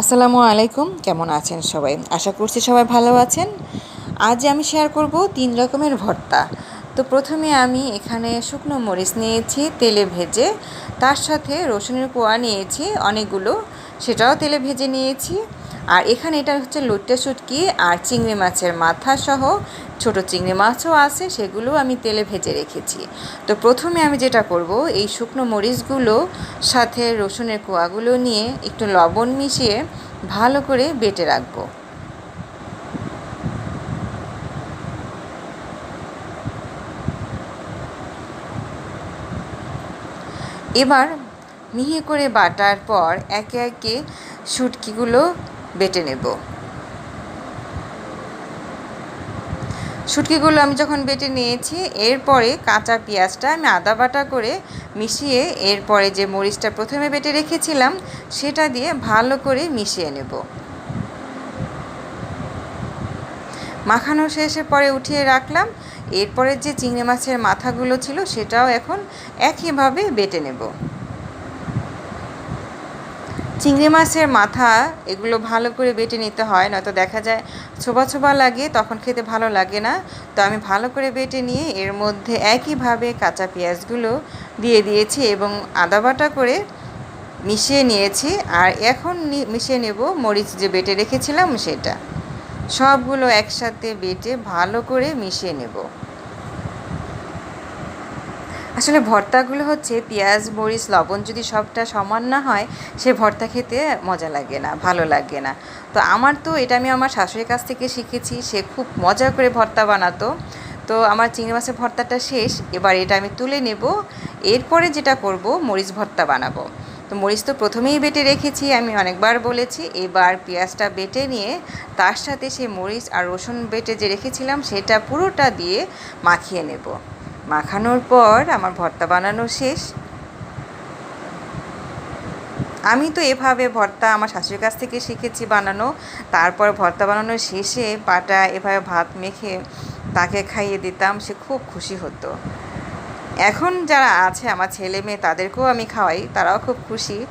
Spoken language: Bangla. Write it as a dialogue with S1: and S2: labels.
S1: আসসালামু আলাইকুম। কেমন আছেন সবাই? আশা করছি সবাই ভালো আছেন। আজ আমি শেয়ার করব তিন রকমের ভর্তা। তো প্রথমে আমি এখানে শুকনো মরিচ নিয়েছি, তেলে ভেজে। তার সাথে রসুনের কোয়া নিয়েছি, অনেকগুলো। সেটাও তেলে ভেজে নিয়েছি। আর এখানে এটা হচ্ছে লুট্টে শুটকি আর চিংড়ি মাছের মাথা সহ ছোট চিংড়ি মাছও আছে সেগুলো আমি তেলে ভেজে রেখেছি। তো প্রথমে আমি যেটা করব, এই শুকনো মরিচগুলো, সাথে রসুনের কোয়াগুলো নিয়ে একটু লবণ মিশিয়ে ভালো করে বেটে রাখব। এবার মিহি করে বাটার পর একে একে শুটকিগুলো বেটে নেব। শুটকিগুলো আমি যখন বেটে নিয়েছি, এরপরে কাঁচা পেঁয়াজটা আমি আদা বাটা করে মিশিয়ে এরপরে যে মরিচটা প্রথমে বেটে রেখেছিলাম, সেটা দিয়ে ভালো করে মিশিয়ে নেব। মাখানো শেষে পরে উঠিয়ে রাখলাম। এরপরে যে চিংড়ি মাছের মাথাগুলো ছিল, সেটাও এখন একইভাবে বেটে নেব। চিংড়ি মাছের মাথা এগুলো ভালো করে বেটে নিতে হয়, নয়তো দেখা যায় ছোবা ছোবা লাগে, তখন খেতে ভালো লাগে না। তো আমি ভালো করে বেটে নিয়ে এর মধ্যে একইভাবে কাঁচা পেঁয়াজগুলো দিয়ে দিয়েছি এবং আদা বাটা করে মিশিয়ে নিয়েছি। আর এখন মিশিয়ে নেব মরিচ যে বেটে রেখেছিলাম সেটা। সবগুলো একসাথে বেটে ভালো করে মিশিয়ে নেব। আসলে ভর্তাগুলো হচ্ছে পেঁয়াজ, মরিচ, লবণ যদি সবটা সমান না হয়, সে ভর্তা খেতে মজা লাগে না, ভালো লাগে না। তো আমার তো এটা আমি আমার শাশুড়ির কাছ থেকে শিখেছি, সে খুব মজা করে ভর্তা বানাতো। তো আমার চিংড়ি মাছের ভর্তাটা শেষ, এবার এটা আমি তুলে নেব, এরপরে যেটা করব, মরিচ ভর্তা বানাবো। তো মরিচ তো প্রথমেই বেটে রেখেছি, আমি অনেকবার বলেছি, এবার পেঁয়াজটা বেটে নিয়ে তার সাথে সেই মরিচ আর রসুন বেটে যে রেখেছিলাম, সেটা পুরোটা দিয়ে মাখিয়ে নেব। মাখানোর পর আমার ভর্তা বানানো শেষ। আমি তো এভাবে ভর্তা আমার শাশুড়ির কাছ থেকে শিখেছি বানানো। তারপর ভর্তা বানানোর শেষে পাটা এভাবে ভাত মেখে তাকে খাইয়ে দিতাম, সে খুব খুশি হতো। এখন যারা আছে, আমার ছেলে মেয়ে, তাদেরকেও আমি খাওয়াই, তারাও খুব খুশি।